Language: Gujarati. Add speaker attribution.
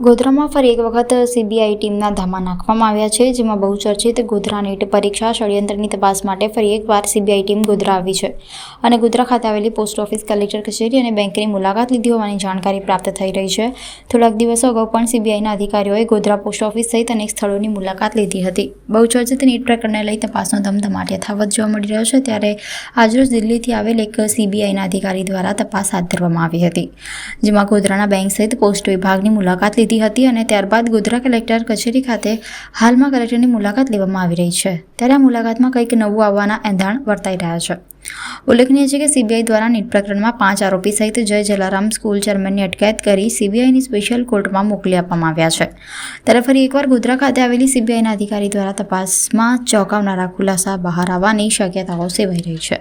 Speaker 1: ગોધરામાં ફરી એક વખત સીબીઆઈ ટીમના ધામા નાખવામાં આવ્યા છે, જેમાં બહુ ચર્ચિત ગોધરા નીટ પરીક્ષા ષડયંત્રની તપાસ માટે ફરી એકવાર સીબીઆઈ ટીમ ગોધરા આવી છે અને ગોધરા ખાતે આવેલી પોસ્ટ ઓફિસ, કલેક્ટર કચેરી અને બેંકની મુલાકાત લીધી હોવાની જાણકારી પ્રાપ્ત થઈ રહી છે. થોડાક દિવસો અગાઉ પણ સીબીઆઈના અધિકારીઓએ ગોધરા પોસ્ટ ઓફિસ સહિત અનેક સ્થળોની મુલાકાત લીધી હતી. બહુ ચર્ચિત નીટ પ્રકરણને લઈ તપાસનો ધમધમાટ યથાવત જોવા મળી રહ્યો છે, ત્યારે આજરોજ દિલ્હીથી આવેલ એક સીબીઆઈના અધિકારી દ્વારા તપાસ હાથ ધરવામાં આવી હતી, જેમાં ગોધરાના બેંક સહિત પોસ્ટ વિભાગની મુલાકાત લીધી હતી અને ત્યારબાદ ગોધરા કલેક્ટર કચેરી ખાતે હાલમાં કલેક્ટરની મુલાકાત લેવામાં આવી રહી છે. ત્યારે આ મુલાકાતમાં કંઈક નવું આવવાના એંધાણ વર્તાઈ રહ્યા છે. ઉલ્લેખનીય છે કે સીબીઆઈ દ્વારા નીટ પ્રકરણમાં પાંચ આરોપી સહિત જય જલારામ સ્કૂલ ચેરમેનની અટકાયત કરી સીબીઆઈની સ્પેશિયલ કોર્ટમાં મોકલી આપવામાં આવ્યા છે. ત્યારે ફરી એકવાર ગોધરા ખાતે આવેલી સીબીઆઈના અધિકારી દ્વારા તપાસમાં ચોંકાવનારા ખુલાસા બહાર આવવાની શક્યતાઓ સેવાઈ રહી છે.